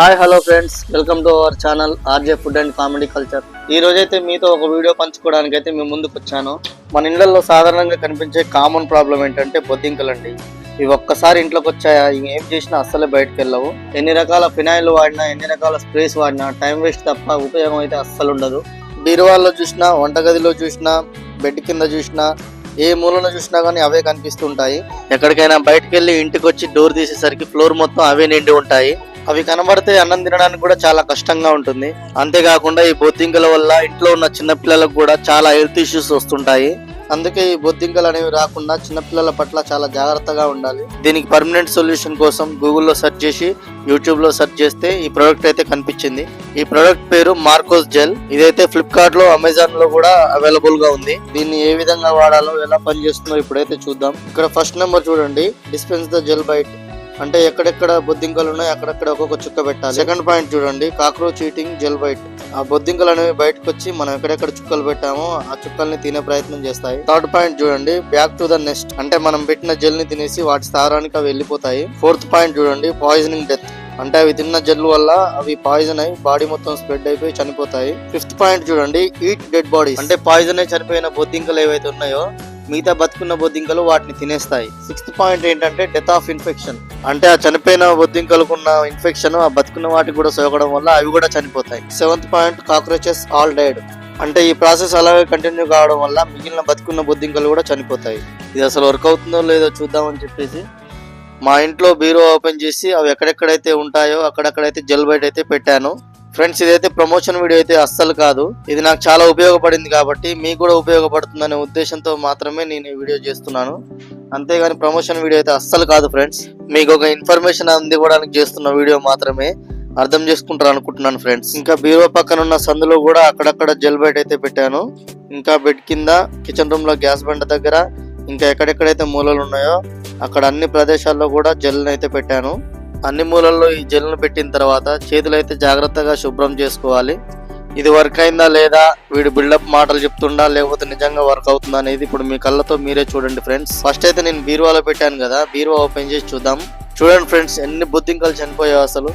Hi hello friends welcome to our channel RJ food and comedy culture ఈ రోజైతే మీతో ఒక వీడియో పంచుకోవడానికి అయితే మేము ముందుకు వచ్చాను. మన ఇళ్ళలో సాధారణంగా కనిపించే కామన్ ప్రాబ్లం ఏంటంటే బొద్దింకలండి. ఇవి ఒక్కసారి ఇంట్లోకి వచ్చాయా ఏం చేసినా అస్సలే బయటకు వెళ్ళవు. ఎన్ని రకాల ఫినాయిల్ వాడినా ఎన్ని రకాల స్ప్రేస్ వాడినా టైం వేస్ట్ తప్ప ఉపయోగం అయితే అస్సలు ఉండదు. బీరువాల్లో చూసినా వంటగదిలో చూసినా బెడ్ కింద చూసినా ఏ మూలన చూసినా కానీ అవే కనిపిస్తుంటాయి. ఎక్కడికైనా బయటకు వెళ్ళి ఇంటికి వచ్చి డోర్ తీసేసరికి ఫ్లోర్ మొత్తం అవే నిండి ఉంటాయి. అవి కనబడితే అన్నం తినడానికి కూడా చాలా కష్టంగా ఉంటుంది. అంతేకాకుండా ఈ బొద్దింకల వల్ల ఇంట్లో ఉన్న చిన్నపిల్లలకు కూడా చాలా హెల్త్ ఇష్యూస్ వస్తుంటాయి. అందుకే ఈ బొద్దింకలు అనేవి రాకుండా చిన్నపిల్లల పట్ల చాలా జాగ్రత్తగా ఉండాలి. దీనికి పర్మనెంట్ సొల్యూషన్ కోసం గూగుల్లో సెర్చ్ చేసి యూట్యూబ్లో సెర్చ్ చేస్తే ఈ ప్రోడక్ట్ అయితే కనిపించింది. ఈ ప్రోడక్ట్ పేరు మార్కోస్ జెల్. ఇదైతే ఫ్లిప్కార్ట్లో అమెజాన్లో కూడా అవైలబుల్గా ఉంది. దీన్ని ఏ విధంగా వాడాలో ఎలా పనిచేస్తుందో ఇప్పుడైతే చూద్దాం. ఇక్కడ ఫస్ట్ నెంబర్ చూడండి. Dispense the gel bait. అంటే ఎక్కడెక్కడ బొద్దింకలు ఉన్నాయి అక్కడక్కడ ఒక్కొక్క చుక్క పెట్టాలి. సెకండ్ పాయింట్ చూడండి కాక్రోచ్ ఈటింగ్ జెల్ బైట్ ఆ బొద్దింకలు అనేవి బయటకు వచ్చి మనం ఎక్కడెక్కడ చుక్కలు పెట్టామో ఆ చుక్కల్ని తినే ప్రయత్నం చేస్తాయి. థర్డ్ పాయింట్ చూడండి బ్యాక్ టు ద నెస్ట్ అంటే మనం పెట్టిన జెల్ని తినేసి వాటి స్థానానికి అవి వెళ్ళిపోతాయి. ఫోర్త్ పాయింట్ చూడండి పాయిజనింగ్ డెత్ అంటే అవి తిన్న జెల్ వల్ల అవి పాయిజన్ అయి బాడీ మొత్తం స్ప్రెడ్ అయిపోయి చనిపోతాయి. ఫిఫ్త్ పాయింట్ చూడండి ఈట్ డెడ్ బాడీ అంటే పాయిజన్ అయి చనిపోయిన బొద్దింకలు ఏవైతే ఉన్నాయో మిగతా బతుకున్న బొద్దింకలు వాటిని తినేస్తాయి. సిక్స్త్ పాయింట్ ఏంటంటే డెత్ ఆఫ్ ఇన్ఫెక్షన్. అంటే ఆ చనిపోయిన బొద్దింకలకున్న ఇన్ఫెక్షన్ ఆ బతుకున్న వాటికి కూడా సోకడం వల్ల అవి కూడా చనిపోతాయి. Seventh point cockroaches all died. అంటే ఈ ప్రాసెస్ అలాగే కంటిన్యూ కావడం వల్ల మిగిలిన బతుకున్న బొద్దింకలు కూడా చనిపోతాయి. ఇది అసలు వర్క్ అవుతుందో లేదో చూద్దామని చెప్పేసి మా ఇంట్లో బీరో ఓపెన్ చేసి అవి ఎక్కడెక్కడైతే ఉంటాయో అక్కడక్కడైతే జెల్ బైట్ అయితే పెట్టాను. ఫ్రెండ్స్ ఇదైతే ప్రమోషన్ వీడియో అయితే అస్సలు కాదు. ఇది నాకు చాలా ఉపయోగపడింది కాబట్టి మీకు కూడా ఉపయోగపడుతుందనే ఉద్దేశంతో మాత్రమే నేను ఈ వీడియో చేస్తున్నాను. అంతేగాని ప్రమోషన్ వీడియో అయితే అస్సలు కాదు ఫ్రెండ్స్. మీకు ఒక ఇన్ఫర్మేషన్ అందివ్వడానికి చేస్తున్న వీడియో మాత్రమే అర్థం చేసుకుంటారు అనుకుంటున్నాను ఫ్రెండ్స్. ఇంకా బీరో పక్కన ఉన్న సందులో కూడా అక్కడక్కడ జెల్ బెడ్ అయితే పెట్టాను. ఇంకా బెడ్ కింద కిచెన్ రూమ్లో గ్యాస్ బండ దగ్గర ఇంకా ఎక్కడెక్కడైతే మూలలు ఉన్నాయో అక్కడ అన్ని ప్రదేశాల్లో కూడా జెల్ అయితే పెట్టాను. అన్ని మూలల్లో ఈ జెల్ను పెట్టిన తర్వాత చేతులైతే జాగ్రత్తగా శుభ్రం చేసుకోవాలి. ఇది వర్క్ అయిందా లేదా వీడు బిల్డప్ మాటలు చెప్తుండా లేకపోతే నిజంగా వర్క్ అవుతుందా అనేది ఇప్పుడు మీ కళ్ళతో మీరే చూడండి ఫ్రెండ్స్. ఫస్ట్ అయితే నేను బీరువాలో పెట్టాను కదా బీరువా ఓపెన్ చేసి చూద్దాం. చూడండి ఫ్రెండ్స్ ఎన్ని బొద్దింకలు చనిపోయావు అసలు.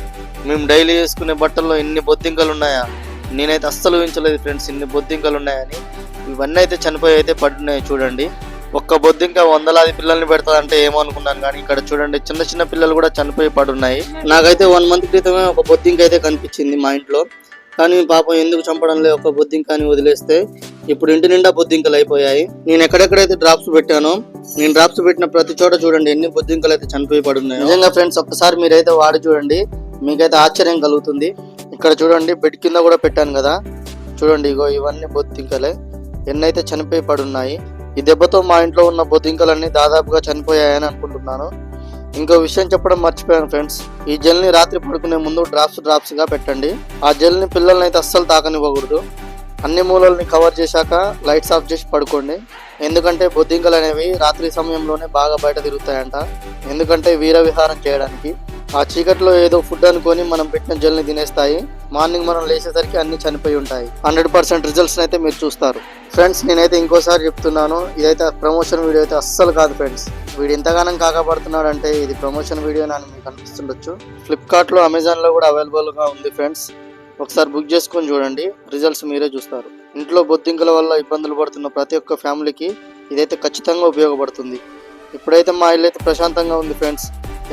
మేము డైలీ వేసుకునే బట్టల్లో ఎన్ని బొద్దింకలు ఉన్నాయా? నేనైతే అస్సలు ఊహించలేదు ఫ్రెండ్స్ ఇన్ని బొద్దింకలు ఉన్నాయని. ఇవన్నీ అయితే చనిపోయి అయితే పడున్నాయి చూడండి. ఒక్క బొద్దింక వందలాది పిల్లల్ని పెడతాదంటే ఏమో అనుకున్నాను కానీ ఇక్కడ చూడండి చిన్న చిన్న పిల్లలు కూడా చనిపోయి పడున్నాయి. నాకైతే వన్ మంత్ క్రితమే ఒక బొద్దింక అయితే కనిపించింది మా ఇంట్లో. కానీ పాపం ఎందుకు చంపడం లేదు ఒక బొద్దింక అని వదిలేస్తే. ఇప్పుడు ఇంటి నిండా బొద్దింకలు అయిపోయాయి. నేను ఎక్కడెక్కడైతే డ్రాప్స్ పెట్టానో నేను డ్రాప్స్ పెట్టిన ప్రతి చోట చూడండి ఎన్ని బొద్దింకలు అయితే చనిపోయి పడున్నాయి. నిజంగా ఫ్రెండ్స్ ఒక్కసారి మీరైతే వాడి చూడండి మీకైతే ఆశ్చర్యం కలుగుతుంది. ఇక్కడ చూడండి బెడ్ కింద కూడా పెట్టాను కదా. చూడండి ఇగో ఇవన్నీ బొద్దింకలే ఎన్నైతే చనిపోయి పడున్నాయి. ఈ దెబ్బతో మా ఇంట్లో ఉన్న బొద్దింకలన్నీ దాదాపుగా చనిపోయాయని అనుకుంటున్నాను. ఇంకో విషయం చెప్పడం మర్చిపోయాను ఫ్రెండ్స్. ఈ జెల్ని రాత్రి పడుకునే ముందు డ్రాప్స్ డ్రాప్స్గా పెట్టండి. ఆ జెల్ని పిల్లల్ని అయితే అస్సలు తాకనివ్వకూడదు. అన్ని మూలల్ని కవర్ చేశాక లైట్స్ ఆఫ్ చేసి పడుకోండి. ఎందుకంటే బొద్దింకలు అనేవి రాత్రి సమయంలోనే బాగా బయట తిరుగుతాయంట. ఎందుకంటే వీర విహారం చేయడానికి. ఆ చీకట్లో ఏదో ఫుడ్ అనుకొని మనం పెట్టిన జెల్ని తినేస్తాయి. మార్నింగ్ మనం లేచేసరికి అన్ని చనిపోయి ఉంటాయి. హండ్రెడ్ పర్సెంట్ రిజల్ట్స్ అయితే మీరు చూస్తారు. ఫ్రెండ్స్ నేనైతే ఇంకోసారి చెప్తున్నాను ఇదైతే ప్రమోషన్ వీడియో అయితే అస్సలు కాదు ఫ్రెండ్స్. వీడు ఎంతగానం కాకపడుతున్నాడు అంటే ఇది ప్రమోషన్ వీడియో అని మీకు అనిపిస్తుండొచ్చు. ఫ్లిప్కార్ట్లో అమెజాన్లో కూడా అవైలబుల్గా ఉంది ఫ్రెండ్స్. ఒకసారి బుక్ చేసుకొని చూడండి రిజల్ట్స్ మీరే చూస్తారు. ఇంట్లో బొద్దింకల వల్ల ఇబ్బందులు పడుతున్న ప్రతి ఒక్క ఫ్యామిలీకి ఇదైతే ఖచ్చితంగా ఉపయోగపడుతుంది. ఇప్పుడైతే మా ఇల్లు అయితే ప్రశాంతంగా ఉంది ఫ్రెండ్స్.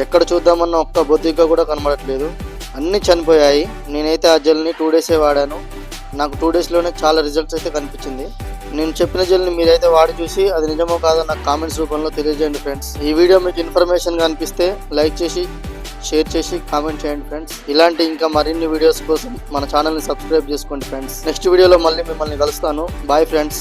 ఎక్కడ చూద్దామన్న ఒక్క బొద్దిగా కూడా కనబడట్లేదు. అన్నీ చనిపోయాయి. నేనైతే ఆ జెల్ని టూ డేసే వాడాను. నాకు టూ డేస్లోనే చాలా రిజల్ట్స్ అయితే కనిపించింది. నేను చెప్పిన జెల్ని మీరైతే వాడి చూసి అది నిజమో కాదో నాకు కామెంట్స్ రూపంలో తెలియజేయండి ఫ్రెండ్స్ ఈ వీడియో మీకు ఇన్ఫర్మేషన్గా అనిపిస్తే లైక్ చేసి షేర్ చేసి కామెంట్ చేయండి ఫ్రెండ్స్ ఇలాంటి ఇంకా మరిన్ని వీడియోస్ కోసం మన ఛానల్ని సబ్స్క్రైబ్ చేసుకోండి ఫ్రెండ్స్ నెక్స్ట్ వీడియోలో మళ్ళీ మిమ్మల్ని కలుస్తాను. Bye friends